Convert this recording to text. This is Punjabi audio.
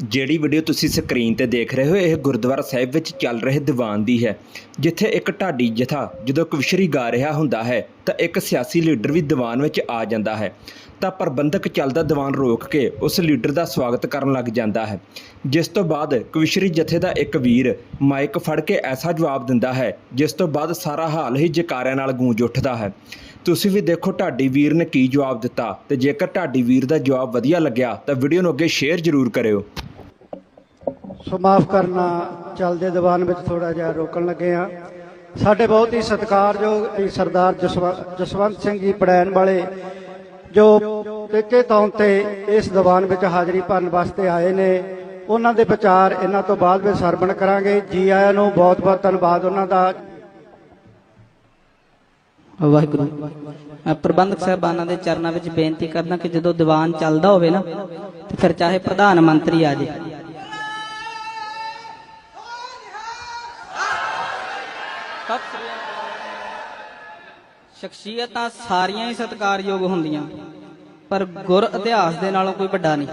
ਜਿਹੜੀ ਵੀਡੀਓ ਤੁਸੀਂ ਸਕਰੀਨ ਤੇ ਦੇਖ ਰਹੇ ਹੋ, ਇਹ ਗੁਰਦੁਆਰਾ ਸਾਹਿਬ ਵਿੱਚ ਚੱਲ ਰਹੇ ਦੀਵਾਨ ਦੀ ਹੈ, ਜਿੱਥੇ ਇੱਕ ਢਾਡੀ ਜਥਾ ਜਦੋਂ ਕਵਿਸ਼ਰੀ ਗਾ ਰਿਹਾ ਹੁੰਦਾ ਹੈ, ਤਾਂ ਇੱਕ ਸਿਆਸੀ ਲੀਡਰ ਵੀ ਦੀਵਾਨ ਵਿੱਚ ਆ ਜਾਂਦਾ ਹੈ। ਤਾਂ ਪ੍ਰਬੰਧਕ ਚੱਲਦਾ ਦੀਵਾਨ ਰੋਕ ਕੇ ਉਸ ਲੀਡਰ ਦਾ ਸਵਾਗਤ ਕਰਨ ਲੱਗ ਜਾਂਦਾ ਹੈ, ਜਿਸ ਤੋਂ ਬਾਅਦ ਕਵਿਸ਼ਰੀ ਜਥੇ ਦਾ ਇੱਕ ਵੀਰ ਮਾਈਕ ਫੜ ਕੇ ਐਸਾ ਜਵਾਬ ਦਿੰਦਾ ਹੈ, ਜਿਸ ਤੋਂ ਬਾਅਦ ਸਾਰਾ ਹਾਲ ਹੀ ਜਕਾਰਿਆਂ ਨਾਲ ਗੂੰਜ ਉੱਠਦਾ ਹੈ। ਤੁਸੀਂ ਵੀ ਦੇਖੋ ਢਾਡੀ ਵੀਰ ਨੇ ਕੀ ਜਵਾਬ ਦਿੱਤਾ, ਤੇ ਜੇਕਰ ਢਾਡੀ ਵੀਰ ਦਾ ਜਵਾਬ ਵਧੀਆ ਲੱਗਿਆ, ਤਾਂ ਵੀਡੀਓ ਨੂੰ ਅੱਗੇ ਸ਼ੇਅਰ ਜ਼ਰੂਰ ਕਰਿਓ। ਸੋ ਮਾਫ ਕਰਨਾ, ਚੱਲਦੇ ਦੀਵਾਨ ਵਿੱਚ ਥੋੜਾ ਜਿਹਾ ਰੋਕਣ ਲੱਗੇ ਆ ਸਾਡੇ ਬਹੁਤ ਹੀ ਸਤਿਕਾਰਯੋਗ ਸਰਦਾਰ ਜਸਵ- ਜਸਵੰਤ ਸਿੰਘ ਜੀ ਪੜੈਣ ਵਾਲੇ, ਜੋ ਟੇਕੇ ਤੌਰ ਤੇ ਇਸ ਦੀਵਾਨ ਵਿੱਚ ਹਾਜ਼ਰੀ ਭਰਨ ਵਾਸਤੇ ਆਏ ਨੇ। ਉਹਨਾਂ ਦੇ ਵਿਚਾਰ ਇਹਨਾਂ ਤੋਂ ਬਾਅਦ ਵਿੱਚ ਸਰਵਣ ਕਰਾਂਗੇ। ਜੀ ਆਇਆਂ ਨੂੰ ਬਹੁਤ ਬਹੁਤ ਧੰਨਵਾਦ ਉਹਨਾਂ ਦਾ। ਵਾਹਿਗੁਰੂ ਮੈਂ ਪ੍ਰਬੰਧਕ ਸਾਹਿਬਾਨਾਂ ਦੇ ਚਰਨਾਂ ਵਿੱਚ ਬੇਨਤੀ ਕਰਦਾ ਕਿ ਜਦੋਂ ਦੀਵਾਨ ਚੱਲਦਾ ਹੋਵੇ ਨਾ, ਤੇ ਫਿਰ ਚਾਹੇ ਪ੍ਰਧਾਨ ਮੰਤਰੀ ਆ ਜੇ ਸ਼ਖਸੀਅਤਾਂ ਸਾਰੀਆਂ ਹੀ ਸਤਿਕਾਰਯੋਗ ਹੁੰਦੀਆਂ ਪਰ ਗੁਰ ਇਤਿਹਾਸ ਦੇ ਨਾਲੋਂ ਕੋਈ ਵੱਡਾ ਨਹੀਂ।